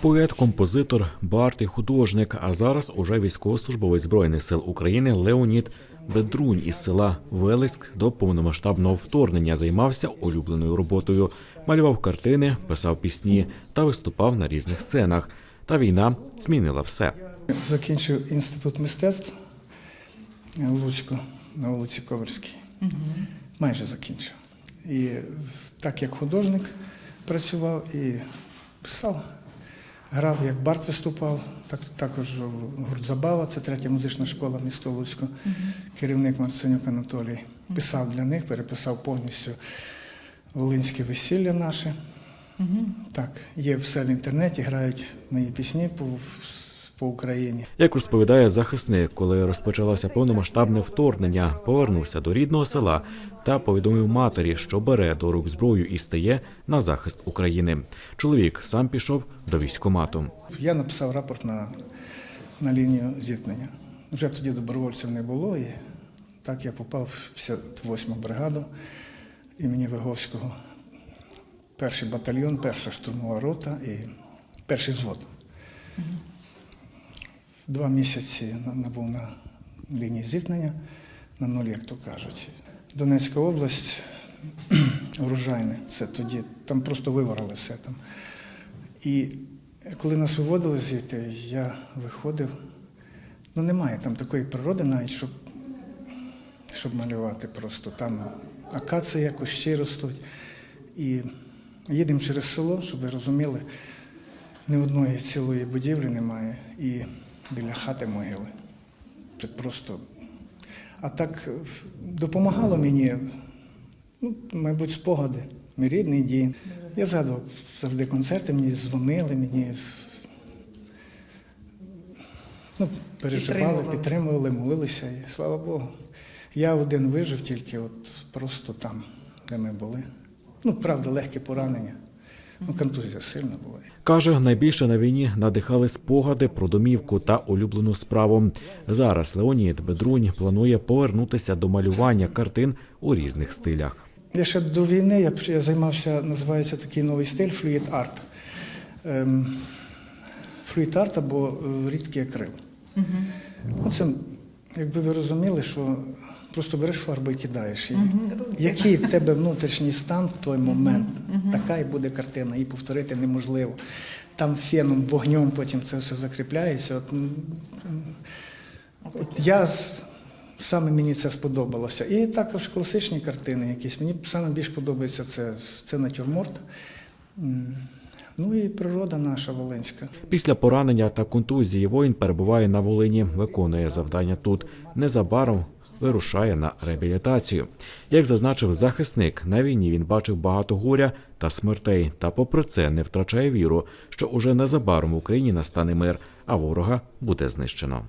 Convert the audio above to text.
Поет, композитор, бард і художник, а зараз уже військовослужбовець Збройних сил України Леонід Бедрунь із села Велиськ до повномасштабного вторгнення займався улюбленою роботою, малював картини, писав пісні та виступав на різних сценах. Та війна змінила все. Закінчив інститут мистецтв в Луцьку на вулиці Коверській. Майже закінчив. І так як художник працював і писав, грав, як Барт виступав, так, також гурт Забава, це третя музична школа міста Луцьку, керівник Марценюк Анатолій. Писав для них, переписав повністю волинське весілля наше. Так, є все в інтернеті, грають мої пісні по, по Україні. Як розповідає захисник, коли розпочалося повномасштабне вторгнення, повернувся до рідного села та повідомив матері, що бере до рук зброю і стає на захист України. Чоловік сам пішов до військкомату. Я написав рапорт на, на лінію зіткнення. Вже тоді добровольців не було, і так я попав в 58-му бригаду імені Виговського. Перший батальйон, перша штурмова рота і перший взвод. Два місяці набув на лінії зіткнення, на нуль, як то кажуть. Донецька область, врожайне, це тоді, там просто виворили все там. І коли нас виводили звідти, я виходив. Ну, немає там такої природи навіть, щоб, щоб малювати просто. Там акації кущі ростуть. І їдемо через село, щоб ви розуміли, ні одної цілої будівлі немає і біля хати могили. Це просто. А так допомагало мені, ну, мабуть, спогади, мій рідний дім. Я згадував завжди концерти, мені дзвонили, мені ну, переживали, Підтримували. підтримували, молилися. І слава Богу. Я один вижив тільки от просто там, де ми були. Ну, правда, легке поранення. Ну, контузія сильна була. Каже, найбільше на війні надихали спогади про домівку та улюблену справу. Зараз Леонід Бедрунь планує повернутися до малювання картин у різних стилях. Я ще до війни я, займався, називається такий новий стиль флюїд арт. Ем, флюїд арт або е, рідкий акрил. Ну, це, якби ви розуміли, що просто береш фарбу і кидаєш її. Який в тебе внутрішній стан в той момент, така і буде картина, її повторити неможливо. Там феном, вогнем потім це все закріпляється. От, от я саме мені це сподобалося. І також класичні картини якісь. Мені саме більш подобається це, це натюрморт. Ну і природа наша Волинська. Після поранення та контузії воїн перебуває на Волині, виконує завдання тут. Незабаром вирушає на реабілітацію. Як зазначив захисник, на війні він бачив багато горя та смертей, та попри це не втрачає віру, що уже незабаром в Україні настане мир, а ворога буде знищено.